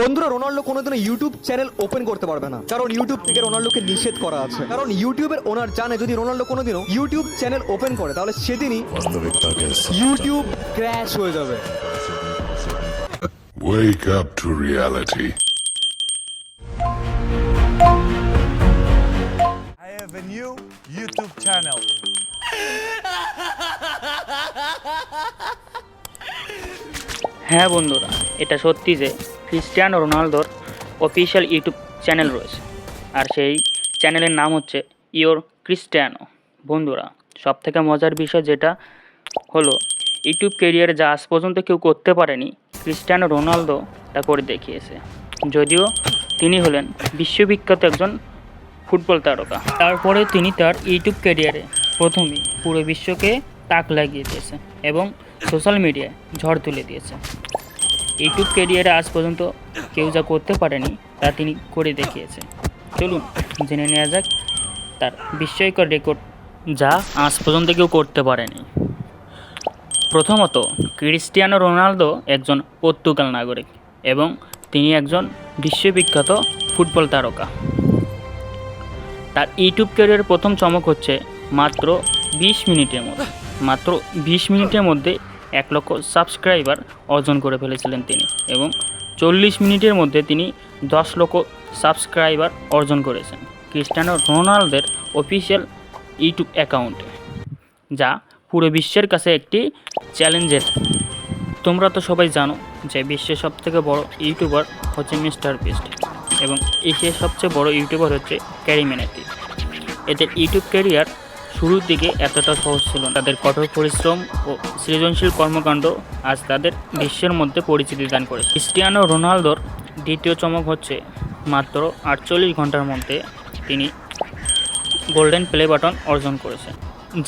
বন্ধুরা রোনাল্ডো কোনোদিনও YouTube channel open করতে পারবে না। কারণ ইউটিউব থেকে রোনাল্ডোকে নিষেধ করা আছে। কারণ ইউটিউবের ওনার জানে যদি রোনাল্ডো কোনোদিনও ইউটিউব চ্যানেল ওপেন করে তাহলে সেদিনই ইউটিউব ক্র্যাশ হয়ে যাবে। Wake up to reality I have a new YouTube channel হ্যাঁ বন্ধুরা এটা সত্যি যে ক্রিস্টিয়ানো রোনালদোর অফিসিয়াল ইউটিউব চ্যানেল রয়েছে। আর সেই চ্যানেলের নাম হচ্ছে ইওর ক্রিস্টিয়ানো। বন্ধুরা সব থেকে মজার বিষয় যেটা হলো, ইউটিউব ক্যারিয়ারে যা আজ পর্যন্ত কেউ করতে পারেনি, ক্রিস্টিয়ানো রোনালদো তা করে দেখিয়েছে। যদিও তিনি হলেন বিশ্ববিখ্যাত একজন ফুটবল তারকা। তারপরে তিনি তার ইউটিউব ক্যারিয়ারে প্রথমেই পুরো বিশ্বকে তাক লাগিয়ে দিয়েছে এবং সোশ্যাল মিডিয়ায় ঝড় তুলে দিয়েছে। ইউটিউব ক্যারিয়ারে আজ পর্যন্ত কেউ যা করতে পারেনি, তা তিনি করে দেখিয়েছে চলুন, জেনে নেওয়া যাক তার বিস্ময়কর রেকর্ড যা আজ পর্যন্ত কেউ করতে পারেনি। প্রথমত, ক্রিস্টিয়ানো রোনালদো একজন পর্তুগাল নাগরিক এবং তিনি একজন বিশ্ববিখ্যাত ফুটবল তারকা। তার ইউটিউব ক্যারিয়ারের প্রথম চমক হচ্ছে মাত্র বিশ মিনিটের মধ্যে। মাত্র বিশ মিনিটের মধ্যে এক লক্ষ সাবস্ক্রাইবার অর্জন করে ফেলেছিলেন তিনি এবং চল্লিশ মিনিটের মধ্যে তিনি দশ লক্ষ সাবস্ক্রাইবার অর্জন করেছেন। ক্রিস্টানো রোনালদের অফিসিয়াল ইউটিউব অ্যাকাউন্টে, যা পুরো বিশ্বের কাছে একটি চ্যালেঞ্জের। তোমরা তো সবাই জানো যে বিশ্বের সবথেকে বড় ইউটিউবার হচ্ছে মিস্টার বিস্ট এবং এশিয়ার সবচেয়ে বড় ইউটিউবার হচ্ছে ক্যারিমেনাতি এদের ইউটিউব ক্যারিয়ার শুরুর দিকে এতটা সহজ ছিল। তাদের কঠোর পরিশ্রম ও সৃজনশীল কর্মকাণ্ড আজ তাদের বিশ্বের মধ্যে পরিচিতি দান করে ক্রিস্টিয়ানো রোনালদোর দ্বিতীয় চমক হচ্ছে মাত্র আটচল্লিশ ঘণ্টার মধ্যে তিনি গোল্ডেন প্লে বাটন অর্জন করেছেন,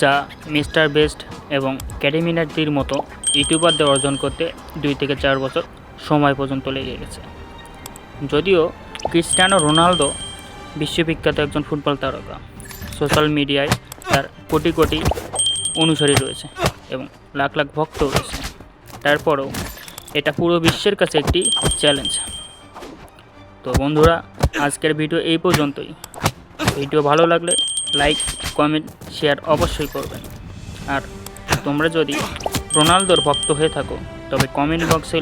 যা মিস্টার বেস্ট এবং ক্যাডেমিনারদের মতো ইউটিউবারদের অর্জন করতে দুই থেকে চার বছর সময় পর্যন্ত লেগে গেছে যদিও ক্রিস্টিয়ানো রোনালদো বিশ্ববিখ্যাত একজন ফুটবল তারকা, সোশ্যাল মিডিয়ায় তার কোটি কোটি অনুসারী রয়েছে এবং লাখ লাখ ভক্ত রয়েছে। তারপরেও এটা পুরো বিশ্বের কাছে একটি চ্যালেঞ্জ তো বন্ধুরা, আজকের ভিডিও এই পর্যন্তই। ভিডিও ভালো লাগলে লাইক, কমেন্ট, শেয়ার অবশ্যই করবেন। আর তোমরা যদি রোনালদোর ভক্ত হয়ে থাকো, তবে কমেন্ট বক্সে